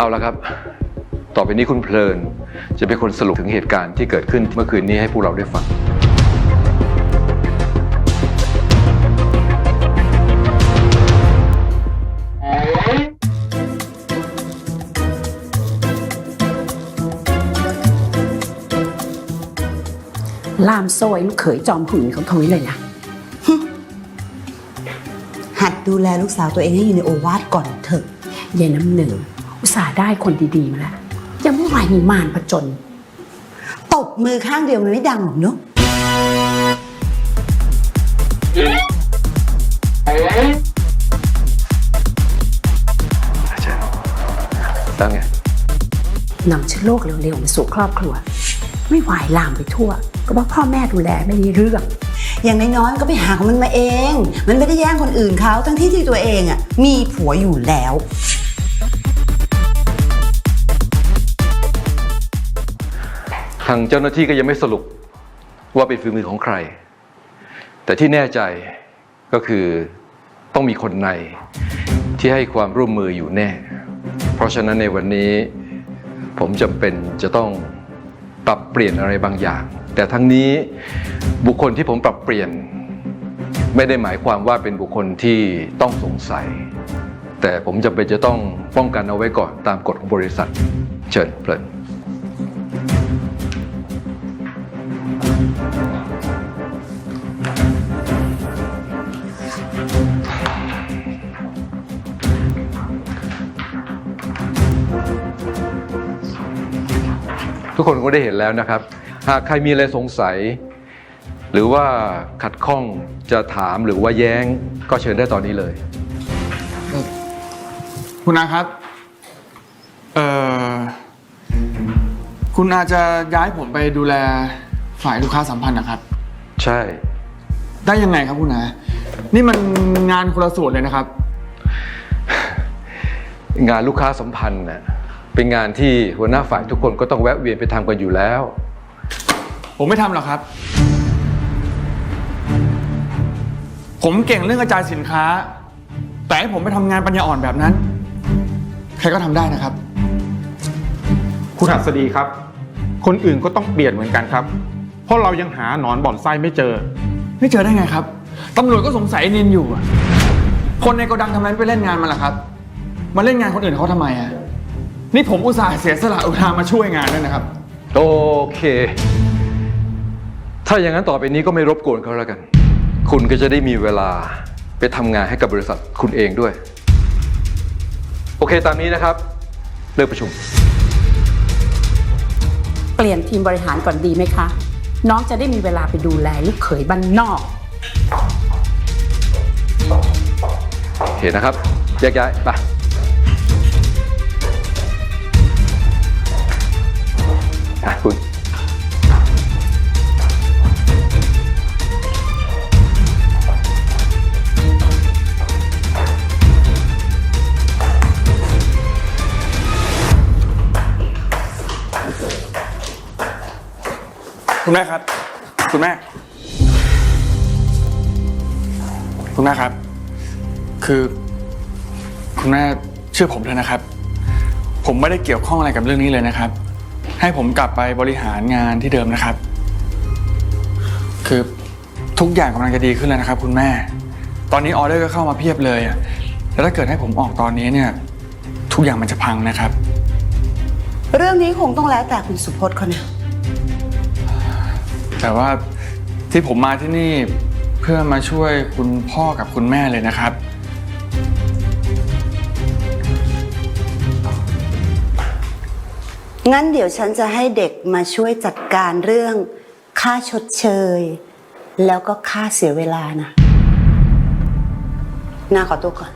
เอาละครับ ต่อไปนี้คุณเพลิน จะเป็นคนสรุปถึงเหตุการณ์ที่เกิดขึ้นเมื่อคืนนี้ให้พวกเราได้ฟัง ล่ามโซ่ไอ้ลูกเขยจอมหุ่นของเขานี้เลยนะ หัดดูแลลูกสาวตัวเองให้อยู่ในโอวาทก่อนเถอะยายน้ำหนึ่งอุต ส่าห์ได้คนดีๆมาแล้ว ยังไม่ไหวมีมารผจญตบมือข้างเดียวมันไม่ดังหรอกเนอะใช่ตั้งไงนำเชื้อโรคเร็วๆมาสู่ครอบครัว ไม่ไหวลามไปทั่ว ก็เพราะพ่อแม่ดูแลไม่มีเรื่องอย่างน้อยๆมันก็ไปหาของมันมาเอง มันไม่ได้แย่งคนอื่นเขาทั้งที่ที่ตัวเองอะมีผัวอยู่แล้วางเจ้าหน้าที่ก็ยังไม่สรุปว่าเป็นฝีมือของใคร แต่ที่แน่ใจก็คือต้องมีคนในที่ให้ความร่วมมืออยู่แน่ เพราะฉะนั้นในวันนี้ผมจำเป็นจะต้องปรับเปลี่ยนอะไรบางอย่าง แต่ทั้งนี้บุคคลที่ผมปรับเปลี่ยน ไม่ได้หมายความว่าเป็นบุคคลที่ต้องสงสัย แต่ผมจำเป็นจะต้องป้องกันเอาไว้ก่อนตามกฎของบริษัท เชิญเพลิน ทุกคนก็ได้เห็นแล้วนะครับ หากใครมีอะไรสงสัย หรือว่าขัดข้องจะถามหรือว่าแย้งก็เชิญได้ตอนนี้เลย คุณอาครับ เอ่อ คุณอาจะย้ายผมไปดูแลฝ่ายลูกค้าสัมพันธ์นะครับ ใช่ ได้ยังไงครับคุณอานี่มันงานคนละส่วนเลยนะครับ งานลูกค้าสัมพันธ์น่ะเป็นงานที่หัวหน้าฝ่ายทุกคนก็ต้องแวะเวียนไปทำกันอยู่แล้ว ผมไม่ทำหรอกครับ ผมเก่งเรื่องกระจายสินค้า แต่ให้ผมไปทำงานปัญญาอ่อนแบบนั้น ใครก็ทำได้นะครับ คุณหัสดีครับ คนอื่นก็ต้องเปลี่ยนเหมือนกันครับ เพราะเรายังหาหนอนบ่อนไส้ไม่เจอ ไม่เจอได้ไงครับตำรวจก็สงสัยไอ้นินอยู่อะคนในโกดังทำไมไม่ไปเล่นงานมันล่ะครับ มาเล่นงานคนอื่นเขาทำไมอะนี่ผมอุตส่าห์เสียสละอุทามาช่วยงานด้วยนะครับ โอเค ถ้าอย่างนั้นต่อไปนี้ก็ไม่รบกวนเขาแล้วกัน คุณก็จะได้มีเวลาไปทำงานให้กับบริษัทคุณเองด้วย โอเคตามนี้นะครับ เลิกประชุม เปลี่ยนทีมบริหารก่อนดีไหมคะ น้องจะได้มีเวลาไปดูแลลูกเขยบ้านนอก โอเคนะครับแยกย้ายไปอะคุณ คุณแม่ครับ คุณแม่ คุณแม่ครับ คือ คุณแม่เชื่อผมเถอะนะครับ ผมไม่ได้เกี่ยวข้องอะไรกับเรื่องนี้เลยนะครับ ให้ผมกลับไปบริหารงานที่เดิมนะครับ คือทุกอย่างกำลังจะดีขึ้นแล้วนะครับ คุณแม่ ตอนนี้ออเดอร์ก็เข้ามาเพียบเลยอะแล้วถ้าเกิดให้ผมออกตอนนี้เนี่ย ทุกอย่างมันจะพังนะครับ เรื่องนี้คงต้องแล้วแต่คุณสุพจน์เขานะ แต่ว่าที่ผมมาที่นี่เพื่อมาช่วยคุณพ่อกับคุณแม่เลยนะครับ งั้นเดี๋ยวฉันจะให้เด็กมาช่วยจัดการเรื่อง ค่าชดเชย แล้วก็ค่าเสียเวลานะนาขอตัวก่อน